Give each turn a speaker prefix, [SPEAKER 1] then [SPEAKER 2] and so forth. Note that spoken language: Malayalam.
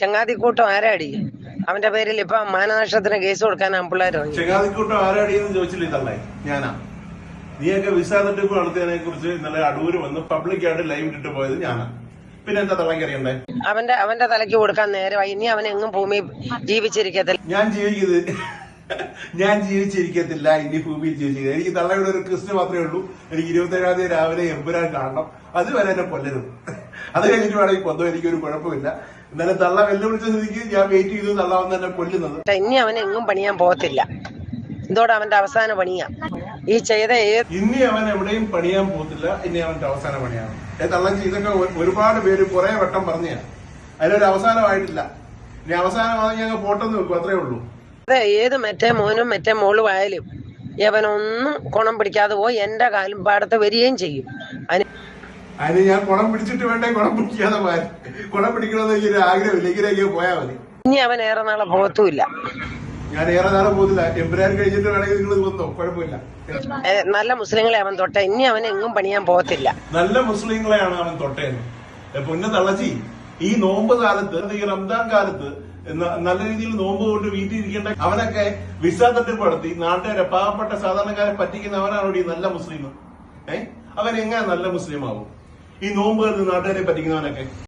[SPEAKER 1] ചങ്ങാതിക്കൂട്ടം ആരാടി? അവന്റെ പേരിൽ ഇപ്പൊ മാനനഷ്ടത്തിന് കേസ് കൊടുക്കാൻ പിള്ളേർ ഇറങ്ങി.
[SPEAKER 2] ചെങ്ങാതിക്കൂട്ടം ആരാടിയെന്ന് ചോദിച്ചില്ലേ തള്ളേ ഞാനാ. നീയൊക്കെ വിസ തട്ടിപ്പ് നടത്തിയതിനെ കുറിച്ച് ഇന്നലെ അടൂര് വന്ന് പബ്ലിക്കായിട്ട് ലൈവ് ഇട്ടിട്ട് പോയത് ഞാനാ. പിന്നെ എന്താ തള്ളയ്ക്ക് അറിയണ്ടേ
[SPEAKER 1] അവന്റെ അവന്റെ തലയ്ക്ക് കൊടുക്കാൻ നേരമായി. ഇനി അവൻ എങ്ങും ഭൂമി ജീവിച്ചിരിക്കത്തില്ല.
[SPEAKER 2] ഞാൻ ജീവിക്കുന്നത് ഞാൻ ജീവിച്ചിരിക്കത്തില്ല. ഇനി ഭൂമിയിൽ ജീവിച്ചിരിക്കുന്നത് എനിക്ക് തള്ളയുടെ ഒരു ക്രിസ്തു മാത്രമേ ഉള്ളൂ. എനിക്ക് ഇരുപത്തേഴാം തീയതി രാവിലെ എമ്പുരാൻ കാണണം. അതുവരെ എന്നെ കൊല്ലരുത്. അത് കഴിഞ്ഞിട്ട് വേണമെങ്കിൽ കൊന്തോ എനിക്കൊരു കുഴപ്പമില്ല. എന്നാലും തള്ള വെല്ലുവിളിച്ച സ്ഥിതിക്ക് ഞാൻ വെയിറ്റ് ചെയ്തു. തള്ള വന്ന് എന്നെ കൊല്ലുന്നത്.
[SPEAKER 1] ഇനി അവൻ എങ്ങും പണിയാൻ പോകത്തില്ല. ഇതോടെ അവന്റെ അവസാന പണിയാ. ഈ ചെയ്ത
[SPEAKER 2] ഇനി അവൻ എവിടെയും പണിയാൻ പോകത്തില്ല. ഇനി അവന്റെ അവസാന പണിയാണ്. ഏ തള്ളം ചെയ്തൊക്കെ ഒരുപാട് പേര് കുറെ വട്ടം പറഞ്ഞ അതിനൊരു അവസാനമായിട്ടില്ല. ഇനി അവസാനമായി ഞങ്ങൾ പോട്ടെന്ന് വെക്കും അത്രേ ഉള്ളൂ.
[SPEAKER 1] അതെ ഏത് മറ്റേ മോനും മറ്റേ മോളും ആയാലും യവനൊന്നും കുണം പിടിക്കാതെ പോയി എന്റെ കാലും പാടത്ത് വരികയും ചെയ്യും. അതിന്
[SPEAKER 2] അതിന് ഞാൻ കുളം പിടിച്ചിട്ട് വേണ്ടേ? കുളം പിടിക്കാതെ പോയാൽ കുളം പിടിക്കണമെന്ന് എനിക്കൊരു ആഗ്രഹമില്ല. ഇങ്ങനെയൊക്കെ പോയാൽ മതി.
[SPEAKER 1] ഇനി അവൻ ഏറെ നാളെ പോകത്തുമില്ല
[SPEAKER 2] ഞാൻ ഏറെ നാളെ പോകുന്നില്ല എമ്പുരാൻ കഴിഞ്ഞിട്ട് വേണമെങ്കിൽ നിങ്ങൾ വന്നോ? കുഴപ്പമില്ല.
[SPEAKER 1] നല്ല മുസ്ലിങ്ങളെ അവൻ തൊട്ട. ഇനി അവൻ എങ്ങും പണിയാൻ പോകത്തില്ല
[SPEAKER 2] നല്ല മുസ്ലിങ്ങളെയാണ് അവൻ തൊട്ടേന്ന്. പൊന്നെ തള്ളച്ചി ഈ നോമ്പ് കാലത്ത് ഈ റംദാൻ കാലത്ത് നല്ല രീതിയിൽ നോമ്പ് കൊണ്ട് വീട്ടിൽ ഇരിക്കേണ്ട അവനൊക്കെ വിസ തട്ടിപ്പ് നടത്തി നാട്ടുകാരെ പാവപ്പെട്ട സാധാരണക്കാരെ പറ്റിക്കുന്നവനാണോ ഈ നല്ല മുസ്ലിം? ഏഹ് അവൻ എങ്ങനെ നല്ല മുസ്ലിം ആവും ഈ നോമ്പ് നാട്ടുകാരെ പറ്റിക്കുന്നവനൊക്കെ.